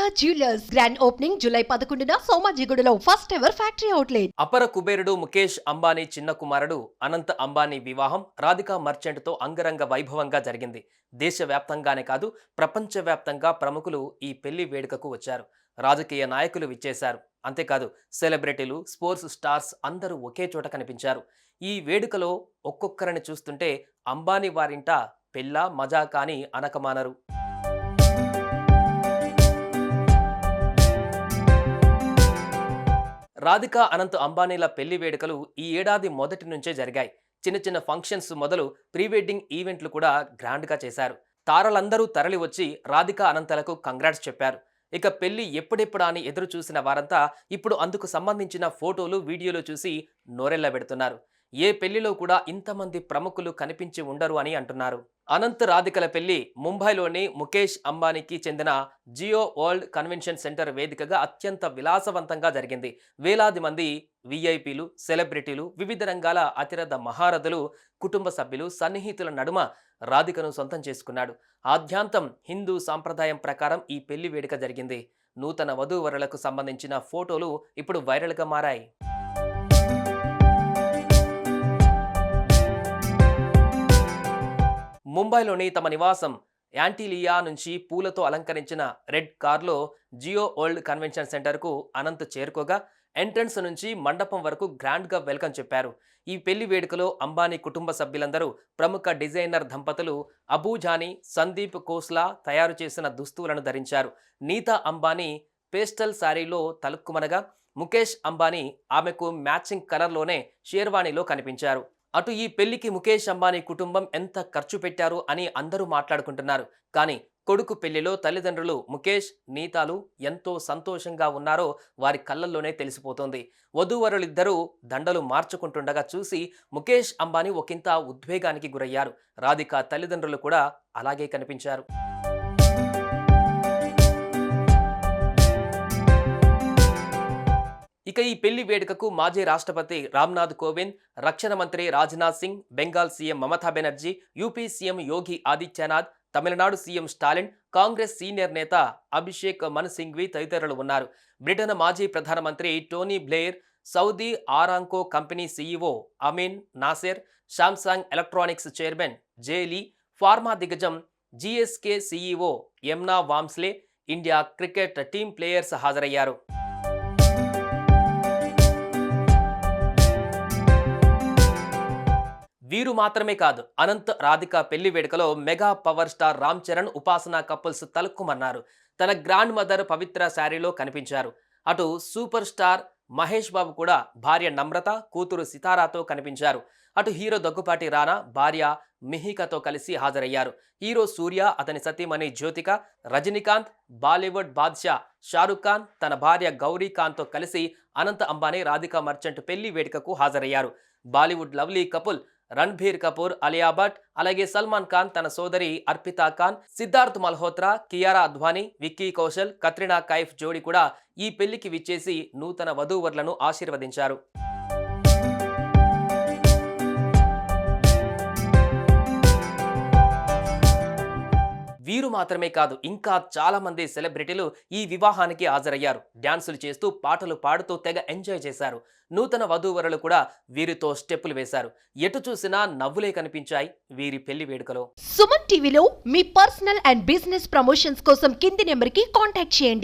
Sharada jewellers grand opening July పదకొండున సోమాజిగూడలో first ever factory outlet అపర కుబేరుడు ముఖేష్ అంబానీ చిన్న కుమారుడు అనంత్ అంబానీ వివాహం రాధికా మర్చెంట్తో అంగరంగ వైభవంగా జరిగింది. దేశవ్యాప్తంగానే కాదు ప్రపంచవ్యాప్తంగా ప్రముఖులు ఈ పెళ్ళి వేడుకకు వచ్చారు. రాజకీయ నాయకులు విచ్చేశారు. అంతేకాదు సెలబ్రిటీలు స్పోర్ట్స్ స్టార్స్ అందరూ ఒకే చోట కనిపించారు. ఈ వేడుకలో ఒక్కొక్కరిని చూస్తుంటే అంబానీ వారింట పెళ్ళ మజా కాని అనకమానరు. రాధిక అనంత్ అంబానీల పెళ్ళి వేడుకలు ఈ ఏడాది మొదటి నుంచే జరిగాయి. చిన్న చిన్న ఫంక్షన్స్ మొదలు ప్రీ వెడ్డింగ్ ఈవెంట్లు కూడా గ్రాండ్గా చేశారు. తారలందరూ తరలి వచ్చి రాధిక అనంతలకు కంగ్రాట్స్ చెప్పారు. ఇక పెళ్ళి ఎప్పుడెప్పుడా అని ఎదురు చూసిన వారంతా ఇప్పుడు అందుకు సంబంధించిన ఫోటోలు వీడియోలు చూసి నోరెళ్ళ పెడుతున్నారు ఏ పెళ్ళిలో కూడా ఇంతమంది ప్రముఖులు కనిపించి ఉండరు అని అంటున్నారు. అనంత్ రాధికల పెళ్ళి ముంబైలోని ముఖేష్ అంబానీకి చెందిన జియో వరల్డ్ కన్వెన్షన్ సెంటర్ వేదికగా అత్యంత విలాసవంతంగా జరిగింది. వేలాది మంది విఐపీలు సెలబ్రిటీలు వివిధ రంగాల అతిరథ మహారథులు కుటుంబ సభ్యులు సన్నిహితుల నడుమ రాధికను సొంతం చేసుకున్నాడు. ఆద్యాంతం హిందూ సాంప్రదాయం ప్రకారం ఈ పెళ్ళి వేడుక జరిగింది. నూతన వధూవరులకు సంబంధించిన ఫోటోలు ఇప్పుడు వైరల్గా మారాయి. ముంబైలోని తమ నివాసం యాంటీలియా నుంచి పూలతో అలంకరించిన రెడ్ కార్లో జియో ఓల్డ్ కన్వెన్షన్ సెంటర్కు అనంత్ చేరుకోగా ఎంట్రన్స్ నుంచి మండపం వరకు గ్రాండ్గా వెల్కమ్ చెప్పారు. ఈ పెళ్ళి వేడుకలో అంబానీ కుటుంబ సభ్యులందరూ ప్రముఖ డిజైనర్ దంపతులు అబూజానీ సందీప్ కోస్లా తయారు చేసిన దుస్తువులను ధరించారు. నీతా అంబానీ పేస్టల్ శారీలో తలుక్కుమనగా ముఖేష్ అంబానీ ఆమెకు మ్యాచింగ్ కలర్లోనే షేర్వాణిలో కనిపించారు. అటు ఈ పెళ్ళికి ముఖేష్ అంబానీ కుటుంబం ఎంత ఖర్చు పెట్టారు అని అందరూ మాట్లాడుకుంటున్నారు. కానీ కొడుకు పెళ్ళిలో తల్లిదండ్రులు ముఖేష్ నీతాలు ఎంతో సంతోషంగా ఉన్నారో వారి కళ్ళల్లోనే తెలిసిపోతోంది. వధూవరులిద్దరూ దండలు మార్చుకుంటుండగా చూసి ముఖేష్ అంబానీ ఒకంత ఉద్వేగానికి గురయ్యారు. రాధిక తల్లిదండ్రులు కూడా అలాగే కనిపించారు. ఇక ఈ పెళ్ళి వేడుకకు మాజీ రాష్ట్రపతి రామ్నాథ్ కోవింద్ రక్షణ మంత్రి Rajnath Singh Bengal CM Mamata Banerjee UP CM Yogi Adityanath Tamil Nadu CM Stalin Congress senior నేత అభిషేక్ మను సింఘ్వి తదితరులు ఉన్నారు. బ్రిటన్ మాజీ ప్రధానమంత్రి Tony Blair Saudi Aramco company CEO Amin Nasser Samsung Electronics chairman Jay Lee pharma దిగ్గజం GSK CEO Emma Walmsley India cricket team players హాజరయ్యారు. వీరు మాత్రమే కాదు అనంత్ రాధిక పెళ్ళి వేడుకలో mega power star Ram Charan Upasana couples తలుక్కుమన్నారు. తన గ్రాండ్ మదర్ పవిత్ర శారీలో కనిపించారు. అటు సూపర్ స్టార్ మహేష్ బాబు కూడా భార్య నమ్రత కూతురు సితారాతో కనిపించారు. అటు హీరో దగ్గుపాటి రానా భార్య మిహికతో కలిసి హాజరయ్యారు. హీరో సూర్య అతని సతీమణి జ్యోతిక రజనీకాంత్ బాలీవుడ్ బాద్షా షారుఖ్ ఖాన్ తన భార్య గౌరీ ఖాన్తో కలిసి అనంత అంబానీ రాధికా మర్చెంట్ పెళ్ళి వేడుకకు హాజరయ్యారు. బాలీవుడ్ లవ్లీ కపుల్ రణ్బీర్ కపూర్ అలియా భట్ అలాగే సల్మాన్ ఖాన్ తన సోదరి అర్పితా ఖాన్ సిద్ధార్థ్ మల్హోత్రా కియారా అద్వానీ విక్కీ కౌశల్ కత్రినా కైఫ్ జోడి కూడా ఈ పెళ్ళికి విచ్చేసి నూతన వధూవరులను ఆశీర్వదించారు. మాత్రమే కాదు ఇంకా చాలా మంది సెలబ్రిటీలు ఈ వివాహానికి హాజరయ్యారు. డ్యాన్సులు చేస్తూ పాటలు పాడుతూ తెగ ఎంజాయ్ చేశారు. నూతన వధూవరులు కూడా వీరితో స్టెప్పులు వేశారు. ఎటు చూసినా నవ్వులే కనిపించాయి వీరి పెళ్ళి వేడుకలో. సుమన్ టీవీలో మీ పర్సనల్ అండ్ బిజినెస్ ప్రమోషన్స్ కోసం కింది నెంబర్కి కాంటాక్ట్ చేయండి.